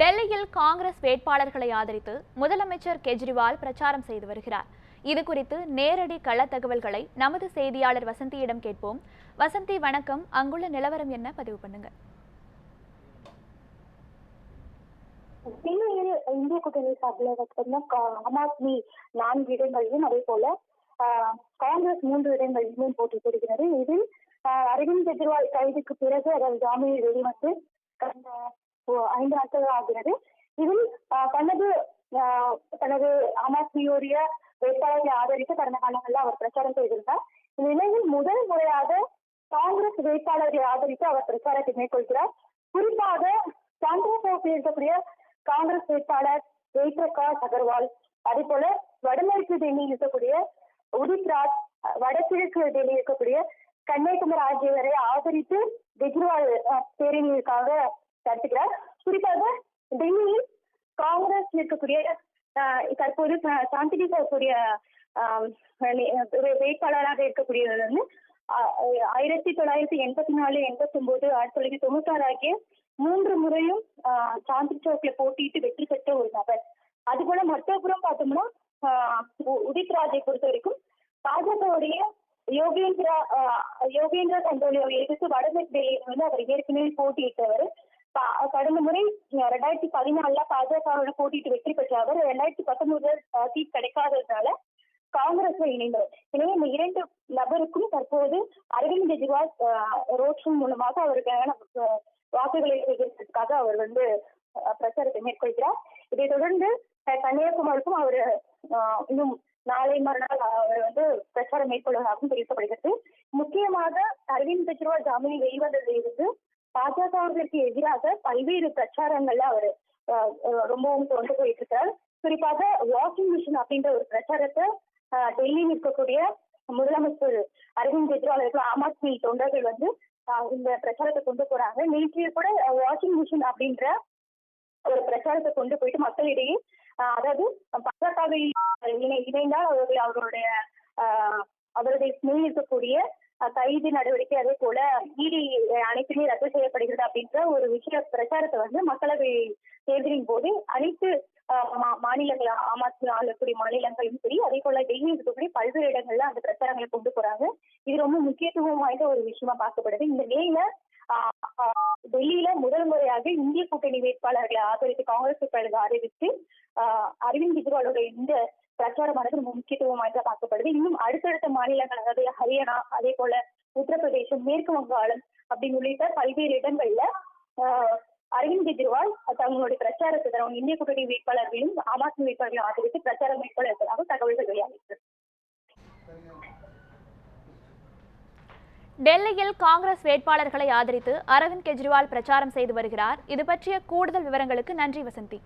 டெல்லியில் காங்கிரஸ் வேட்பாளர்களை ஆதரித்து முதலமைச்சர் கெஜ்ரிவால் பிரச்சாரம் செய்து வருகிறார். இது குறித்து நேரடி கள தகவல்களை நமது செய்தியாளர் வசந்தியிடம் கேட்போம். வசந்தி வணக்கம். அங்குள்ள நிலவரம் என்ன? பதிவு பண்ணுங்க. தில்லியில் இந்திய கூட்டணி சார்பில் பார்த்தீங்கன்னா ஆம் ஆத்மி நான்கு இடங்களிலும் அதே போல காங்கிரஸ் மூன்று இடங்களிலும் போட்டி போடுகிறது. இதில் அரவிந்த் கெஜ்ரிவால் கைதுக்கு பிறகு அதாவது ஜாமீனில் வெளிவந்து கடந்த ஐந்து நாட்கள் ஆகிறது. இதில் தனது ஆஹ், தனது ஆம் வேட்பாளரை வேட்பாளர்களை ஆதரித்து கடந்த காலங்களில் அவர் பிரச்சாரம் செய்திருந்தார். இந்த நிலையில் முதல் முறையாக காங்கிரஸ் வேட்பாளரை ஆதரித்து அவர் பிரச்சாரத்தை மேற்கொள்கிறார். குறிப்பாக சாந்திரசோப்பில் இருக்கக்கூடிய காங்கிரஸ் வேட்பாளர் ஜெய்பிரகாஷ் அகர்வால் அதே போல வடமேற்கு டெல்லியில் இருக்கக்கூடிய உதித் ராஜ் வடகிழக்கு டெல்லியில் இருக்கக்கூடிய கன்னியாகுமரி ஆகியவரை ஆதரித்து கெஜ்ரிவால் அஹ், பேரணிக்காக நடத்துகிறார் குறிப்பாக டெல்லியில் காங்கிரஸ் இருக்கக்கூடிய தற்போது சாந்தினி இருக்கக்கூடிய வேட்பாளராக இருக்கக்கூடியவர் வந்து ஆயிரத்தி தொள்ளாயிரத்தி எண்பத்தி நாலு எண்பத்தி ஒன்பது ஆயிரத்தி தொள்ளாயிரத்தி தொண்ணூத்தாறு ஆகிய மூன்று முறையும் சாந்தி சௌக்ல போட்டியிட்டு வெற்றி பெற்ற ஒரு நபர். அது போல மற்றபுறம் பார்த்தோம்னா உதித் ராஜை பொறுத்த வரைக்கும் பாஜகவுடைய யோகேந்திரா யோகேந்திரா கண்டோலியை எதிர்த்து வடமேற்கு டெல்லியில் வந்து அவர் ஏற்கனவே போட்டியிட்டவர் கடந்த முறை ரெண்டாயிரத்தி பதினாலுல பாஜகவோட போட்டிட்டு வெற்றி பெற்ற அவர் ரெண்டாயிரத்தி பத்தொன்பதுல சீட் கிடைக்காததுனால காங்கிரஸ்ல இணைந்தவர். எனவே இந்த இரண்டு நபருக்கும் தற்போது அரவிந்த் கெஜ்ரிவால் ரோட் ஷோ மூலமாக அவருக்கான வாக்குகளை சேகரிப்பதற்காக அவர் வந்து பிரச்சாரத்தை மேற்கொள்கிறார். இதைத் தொடர்ந்து கன்னியாகுமரிக்கும் அவர் இன்னும் நாளை மறுநாள் அவர் வந்து பிரச்சாரம் மேற்கொள்வதாகவும் தெரிவிக்கப்படுகிறது. முக்கியமாக அரவிந்த் கெஜ்ரிவால் ஜாமீனில் இருந்து இருந்து எதிராக பல்வேறு பிரச்சாரங்கள்ல அவர் ரொம்பவும் கொண்டு போயிட்டு இருக்கார் குறிப்பாக வாஷிங் மிஷின் அப்படின்ற ஒரு பிரச்சாரத்தை டெல்லியில் இருக்கக்கூடிய முதலமைச்சர் அரவிந்த் கெஜ்ரிவால் இருக்கிற ஆம் ஆத்மி தொண்டர்கள் வந்து இந்த பிரச்சாரத்தை கொண்டு போறாங்க. நேற்றைய கூட வாஷிங் மிஷின் அப்படின்ற ஒரு பிரச்சாரத்தை கொண்டு போயிட்டு மக்களிடையே அதாவது பாஜகவில் இணை இணைந்தால் அவர்கள் அவர்களுடைய அவருடைய இருக்கக்கூடிய கைது நடவடிக்கை அதே போல இடி அனைத்துமே ரத்து செய்யப்படுகிறது அப்படின்ற ஒரு விஷய பிரச்சாரத்தை வந்து மக்களவை தேர்தலின் போது அனைத்து மா- மாநிலங்கள் ஆம் ஆத்மி ஆளக்கூடிய மாநிலங்களும் சரி அதே போல டெல்லி இருக்கக்கூடிய பல்வேறு இடங்கள்ல அந்த பிரச்சாரங்களை கொண்டு போறாங்க. இது ரொம்ப முக்கியத்துவம் வாய்ந்த ஒரு விஷயமா பார்க்கப்படுது. இந்த நிலையில டெல்லியில முதல் முறையாக இந்திய கூட்டணி வேட்பாளர்களை ஆதரித்து காங்கிரஸ் வேட்பாளர்களை ஆதரித்து ஆஹ், அரவிந்த் கெஜ்ரிவாலுடைய இந்த பிரச்சாரமானது ரொம்ப முக்கியத்துவம் வாய்ந்தா பார்க்கப்படுது. இன்னும் அடுத்தடுத்த மாநிலங்கள் அதாவது ஹரியானா அதே போல உத்தரப்பிரதேசம் மேற்கு வங்காளம் அப்படின்னு உள்ளிட்ட பல்வேறு இடங்கள்ல அரவிந்த் கெஜ்ரிவால் தங்களுடைய பிரச்சாரத்தை தரும் இந்திய கூட்டணி வேட்பாளர்களையும் ஆம் ஆத்மி வேட்பாளர்களையும் ஆதரித்து பிரச்சாரம் மேற்கொள்ள இருப்பதாக தகவல்கள் வெளியாகிருக்கு டெல்லியில் காங்கிரஸ் வேட்பாளர்களை ஆதரித்து அரவிந்த் கெஜ்ரிவால் பிரச்சாரம் செய்து வருகிறார். இது பற்றிய கூடுதல் விவரங்களுக்கு நன்றி வசந்தி.